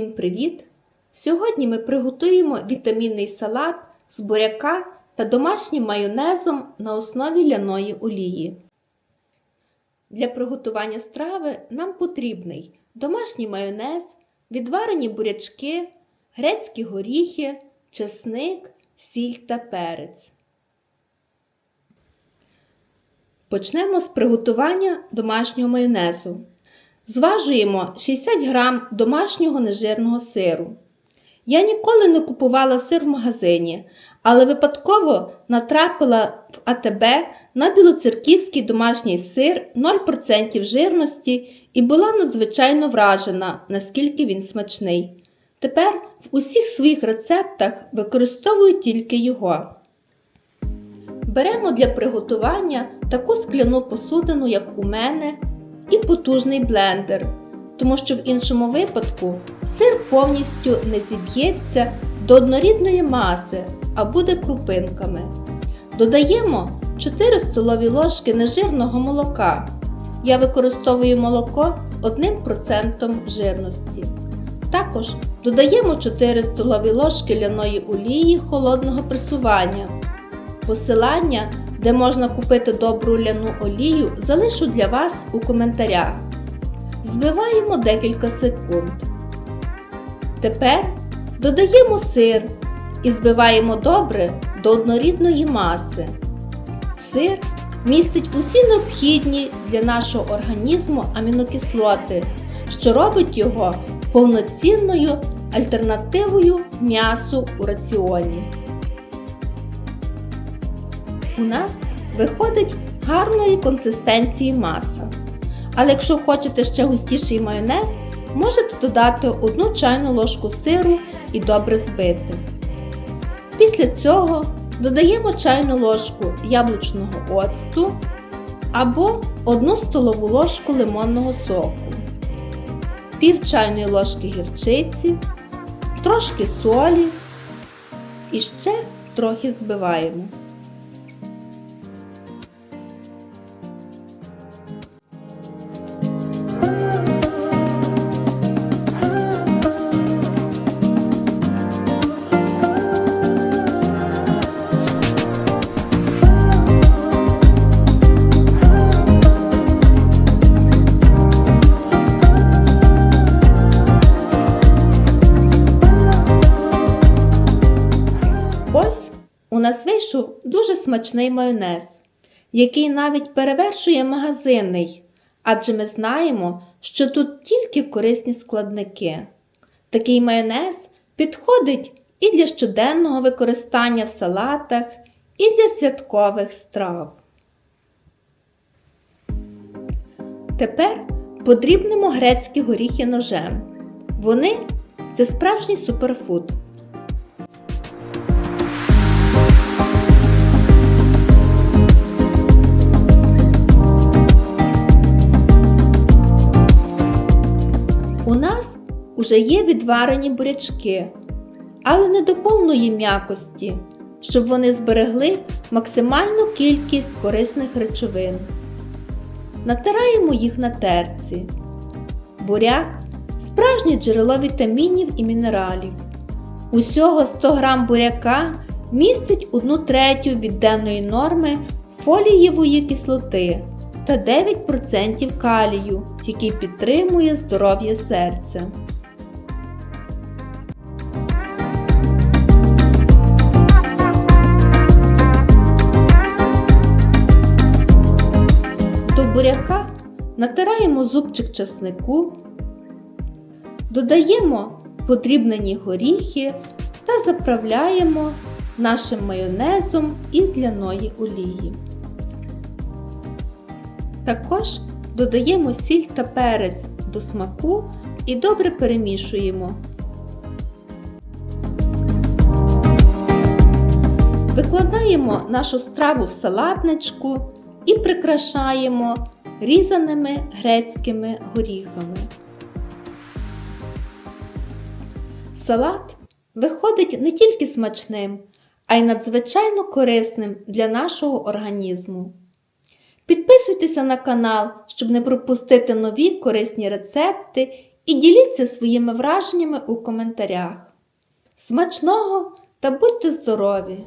Усім привіт! Сьогодні ми приготуємо вітамінний салат з буряка та домашнім майонезом на основі ляної олії. Для приготування страви нам потрібний домашній майонез, відварені бурячки, грецькі горіхи, чесник, сіль та перець. Почнемо з приготування домашнього майонезу. Зважуємо 60 г домашнього нежирного сиру. Я ніколи не купувала сир в магазині, але випадково натрапила в АТБ на білоцерківський домашній сир 0% жирності і була надзвичайно вражена, наскільки він смачний. Тепер в усіх своїх рецептах використовую тільки його. Беремо для приготування таку скляну посудину, як у мене, і потужний блендер, тому що в іншому випадку сир повністю не зіб'ється до однорідної маси, а буде крупинками. Додаємо 4 столові ложки нежирного молока. Я використовую молоко з 1% жирності. Також додаємо 4 столові ложки ляної олії холодного пресування. Посилання, де можна купити добру ляну олію, залишу для вас у коментарях. Збиваємо декілька секунд. Тепер додаємо сир і збиваємо добре до однорідної маси. Сир містить усі необхідні для нашого організму амінокислоти, що робить його повноцінною альтернативою м'ясу у раціоні. У нас виходить гарної консистенції маса. Але якщо хочете ще густіший майонез, можете додати 1 чайну ложку сиру і добре збити. Після цього додаємо чайну ложку яблучного оцту або 1 столову ложку лимонного соку, пів чайної ложки гірчиці, трошки солі і ще трохи збиваємо. Нас дуже смачний майонез, який навіть перевершує магазинний, адже ми знаємо, що тут тільки корисні складники. Такий майонез підходить і для щоденного використання в салатах, і для святкових страв. Тепер подрібнемо грецькі горіхи ножем. Вони це справжній суперфуд. Уже є відварені бурячки, але не до повної м'якості, щоб вони зберегли максимальну кількість корисних речовин. Натираємо їх на терці. Буряк справжнє джерело вітамінів і мінералів. Усього 100 г буряка містить 1 третю від денної норми фолієвої кислоти та 9% калію, який підтримує здоров'я серця. Буряка натираємо зубчик часнику, додаємо подрібнені горіхи та заправляємо нашим майонезом із ляної олії. Також додаємо сіль та перець до смаку і добре перемішуємо. Викладаємо нашу страву в салатничку і прикрашаємо різаними грецькими горіхами. Салат виходить не тільки смачним, а й надзвичайно корисним для нашого організму. Підписуйтеся на канал, щоб не пропустити нові корисні рецепти і діліться своїми враженнями у коментарях. Смачного та будьте здорові!